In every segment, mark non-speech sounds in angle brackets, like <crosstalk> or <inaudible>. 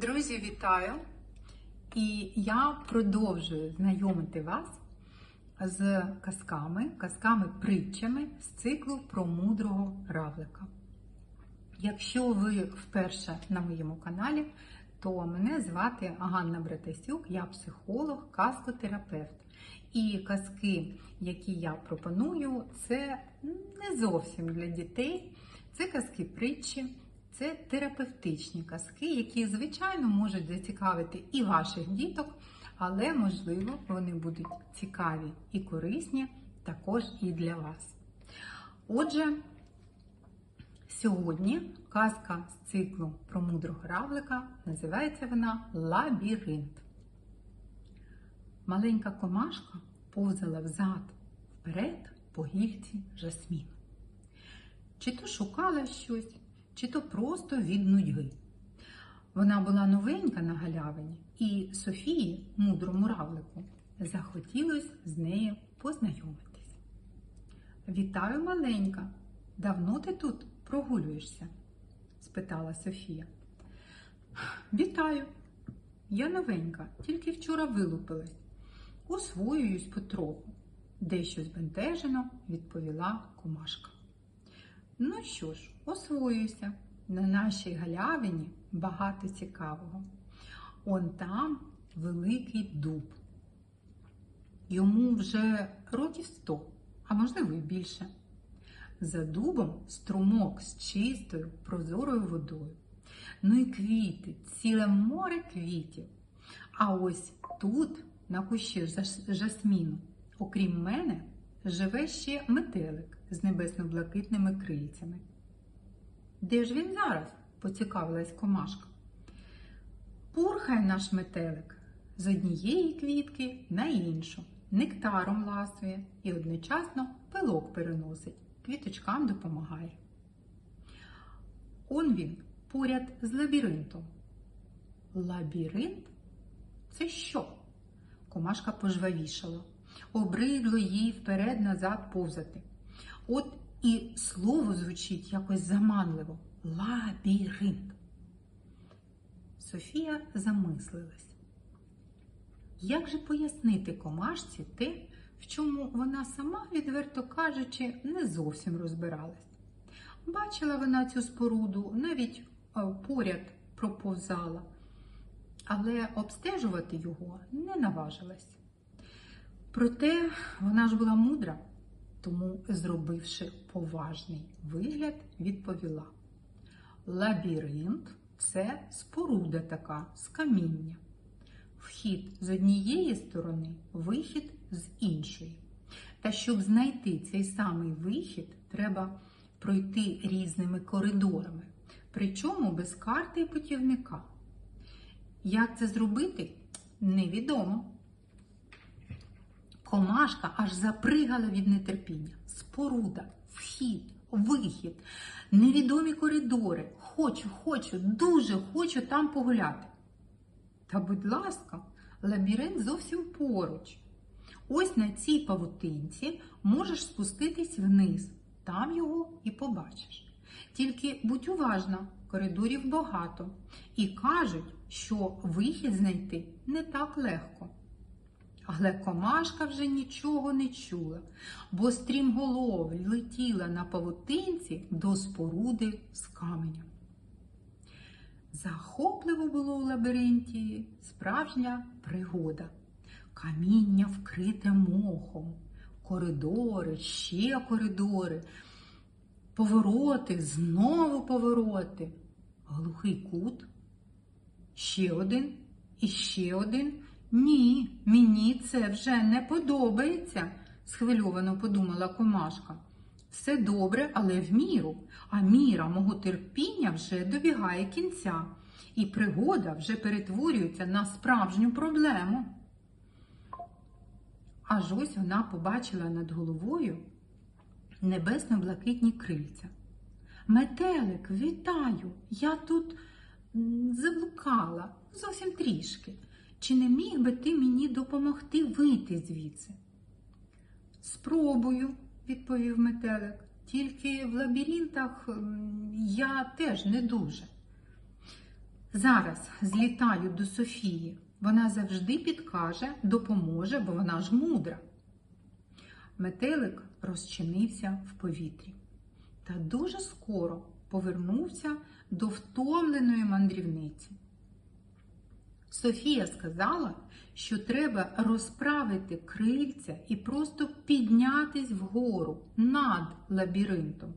Друзі, вітаю! І я продовжую знайомити вас з казками, казками-притчами з циклу про мудрого равлика. Якщо ви вперше на моєму каналі, то мене звати Ганна Братасюк, я психолог, казкотерапевт. І казки, які я пропоную, це не зовсім для дітей, це казки притчі. Це терапевтичні казки, які, звичайно, можуть зацікавити і ваших діток, але, можливо, вони будуть цікаві і корисні також і для вас. Отже, сьогодні казка з циклу про мудрого равлика називається вона Лабіринт. Маленька комашка повзала взад вперед по гільці жасміну. Чи то шукала щось, чи то просто від нудьги. Вона була новенька на галявині, і Софії, мудрому равлику, захотілося з нею познайомитись. Вітаю, маленька! Давно ти тут прогулюєшся? спитала Софія. Вітаю! Я новенька, тільки вчора вилупилась. Освоююсь потроху, дещо збентежено відповіла комашка. Ну що ж, освоююся. На нашій галявині багато цікавого. Он там великий дуб. Йому вже років сто, а можливо і більше. За дубом струмок з чистою прозорою водою. Ну і квіти, ціле море квітів. А ось тут, на кущі жасміну, окрім мене, живе ще метелик з небесно-блакитними крильцями. Де ж він зараз? поцікавилась комашка. Пурхає наш метелик з однієї квітки на іншу, нектаром ласує і одночасно пилок переносить, квіточкам допомагає. Он він поряд з лабіринтом. Лабіринт? Це що? Комашка пожвавішала. Обридло їй вперед-назад повзати. От і слово звучить якось заманливо лабіринт. Софія замислилась. Як же пояснити комашці те, в чому вона сама, відверто кажучи, не зовсім розбиралась? Бачила вона цю споруду, навіть поряд проповзала, але обстежувати його не наважилась. Проте вона ж була мудра, тому, зробивши поважний вигляд, відповіла: Лабіринт це споруда така з каміння. Вхід з однієї сторони, вихід з іншої. Та щоб знайти цей самий вихід, треба пройти різними коридорами, причому без карти і путівника. Як це зробити, невідомо. Комашка аж запригала від нетерпіння. Споруда, вхід, вихід, невідомі коридори. Хочу, хочу, дуже хочу там погуляти. Та, будь ласка, лабіринт зовсім поруч. Ось на цій павутинці можеш спуститись вниз, там його і побачиш. Тільки будь уважна, коридорів багато, і кажуть, що вихід знайти не так легко. Але комашка вже нічого не чула, бо стрімголов летіла на павутинці до споруди з каменем. Захопливо було у лабіринті справжня пригода. Каміння вкрите мохом, коридори, ще коридори, повороти, знову повороти, глухий кут, ще один і ще один. Ні, мені це вже не подобається, схвильовано подумала комашка. Все добре, але в міру, а міра мого терпіння вже добігає кінця, і пригода вже перетворюється на справжню проблему. Аж ось вона побачила над головою небесно-блакитні крильця. Метелик, вітаю! Я тут заблукала зовсім трішки. Чи не міг би ти мені допомогти вийти звідси? Спробую, відповів метелик. Тільки в лабіринтах я теж не дуже. зараз злітаю до Софії. Вона завжди підкаже, допоможе, бо вона ж мудра. Метелик розчинився в повітрі та дуже скоро повернувся до втомленої мандрівниці. Софія сказала, що треба розправити крильця і просто піднятись вгору над лабіринтом.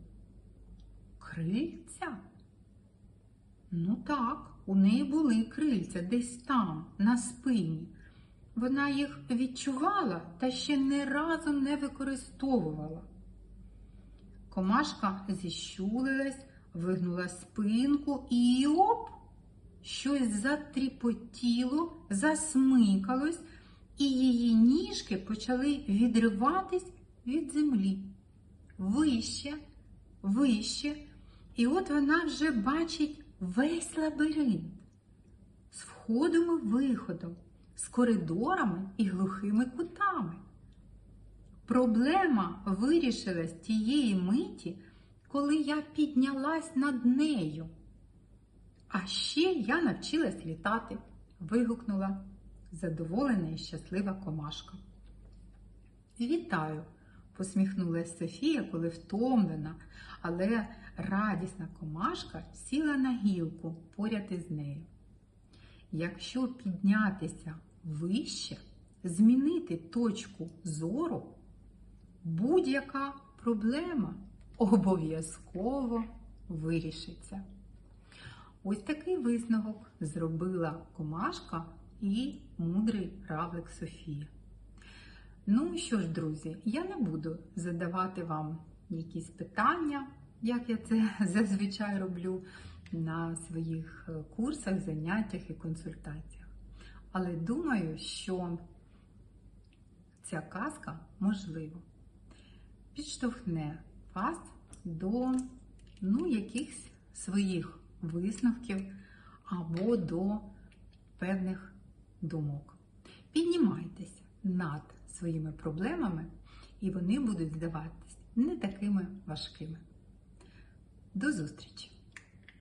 Крильця? Ну так, у неї були крильця десь там, на спині. Вона їх відчувала та ще не разом не використовувала. Комашка зіщулилась, вигнула спинку і оп! Щось затріпотіло, засмикалось, і її ніжки почали відриватись від землі. Вище, вище, і от вона вже бачить весь лабіринт з входом і виходом, з коридорами і глухими кутами. Проблема вирішилась тієї миті, коли я піднялась над нею. А ще я навчилась літати, вигукнула задоволена і щаслива комашка. Вітаю, посміхнулася Софія, коли втомлена, але радісна комашка сіла на гілку поряд із нею. Якщо піднятися вище, змінити точку зору, будь-яка проблема обов'язково вирішиться. Ось такий висновок зробила комашка і мудрий равлик Софія. Ну що ж, друзі, я не буду задавати вам якісь питання, як я це <laughs> зазвичай роблю на своїх е, курсах, заняттях і консультаціях. Але думаю, що ця казка, можливо, підштовхне вас до ну, якихось своїх висновків або до певних думок. Піднімайтеся над своїми проблемами, і вони будуть здаватись не такими важкими. До зустрічі!